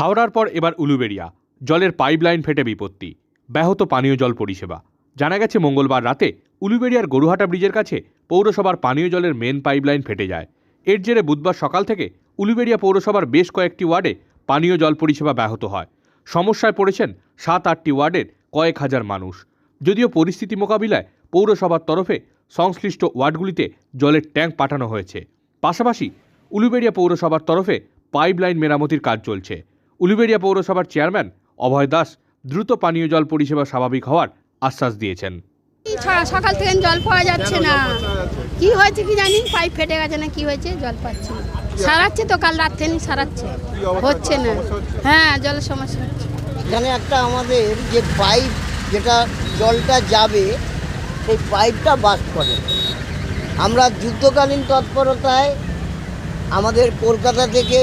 হাওড়ার পর এবার উলুবেড়িয়া, জলের পাইপলাইন ফেটে বিপত্তি। ব্যাহত পানীয় জল পরিষেবা। জানা গেছে, মঙ্গলবার রাতে উলুবেড়িয়ার গরুহাটা ব্রিজের কাছে পৌরসভার পানীয় জলের মেন পাইপলাইন ফেটে যায়। এর জেরে বুধবার সকাল থেকে উলুবেড়িয়া পৌরসভার বেশ কয়েকটি ওয়ার্ডে পানীয় জল পরিষেবা ব্যাহত হয়। সমস্যায় পড়েছেন সাত আটটি ওয়ার্ডের কয়েক হাজার মানুষ। যদিও পরিস্থিতি মোকাবিলায় পৌরসভার তরফে সংশ্লিষ্ট ওয়ার্ডগুলিতে জলের ট্যাঙ্ক পাঠানো হয়েছে। পাশাপাশি উলুবেড়িয়া পৌরসভার তরফে পাইপলাইন মেরামতির কাজ চলছে। উলুবেড়িয়া পৌরসভার চেয়ারম্যান অভয় দাস দ্রুত পানীয় জল পরিষেবা স্বাভাবিক হওয়ার আশ্বাস দিয়েছেন। সকাল থেকে জল পাওয়া যাচ্ছে না। কি হয়েছে কি জানি? পাইপ ফেটে গেছে না কি হয়েছে? জল পাচ্ছে না। সারাচ্ছে তো কাল রাত থেকে সারাচ্ছে। হচ্ছে না। হ্যাঁ জলের সমস্যা হচ্ছে। এখানে একটা আমাদের যে পাইপ যেটা জলটা যাবে সেই পাইপটা বাস করে। আমরা যুদ্ধকালীন তৎপরতায় আমাদের কলকাতা থেকে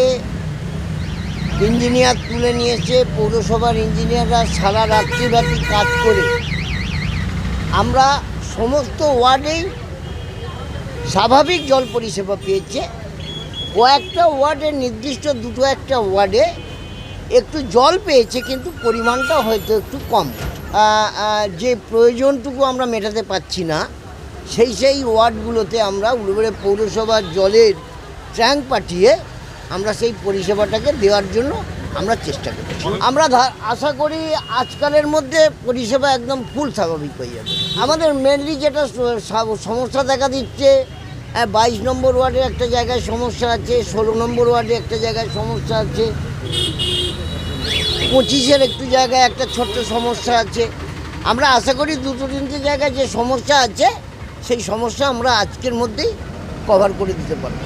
ইঞ্জিনিয়ার তুলে নিয়েছে পৌরসভার ইঞ্জিনিয়াররা সারা রাত্রিব্যাপী কাজ করে। আমরা সমস্ত ওয়ার্ডেই স্বাভাবিক জল পরিষেবা পেয়েছে। কয়েকটা ওয়ার্ডে নির্দিষ্ট দুটো একটা ওয়ার্ডে একটু জল পেয়েছে, কিন্তু পরিমাণটা হয়তো একটু কম। যে প্রয়োজনটুকু আমরা মেটাতে পারছি না, সেই সেই ওয়ার্ডগুলোতে আমরা উলুবেড়ে পৌরসভার জলের ট্যাঙ্ক পাঠিয়ে আমরা সেই পরিষেবাটাকে দেওয়ার জন্য আমরা চেষ্টা করছি আমরা আশা করি আজকালের মধ্যে পরিষেবা একদম ফুল স্বাভাবিক হয়ে যাবে। আমাদের মেনলি যেটা সমস্যা দেখা দিচ্ছে বাইশ নম্বর ওয়ার্ডে একটা জায়গায় সমস্যা আছে, ষোলো নম্বর ওয়ার্ডে একটা জায়গায় সমস্যা আছে, পঁচিশের একটু জায়গায় একটা ছোট্ট সমস্যা আছে। আমরা আশা করি দুটো তিনটে জায়গায় যে সমস্যা আছে, সেই সমস্যা আমরা আজকের মধ্যেই কভার করে দিতে পারব।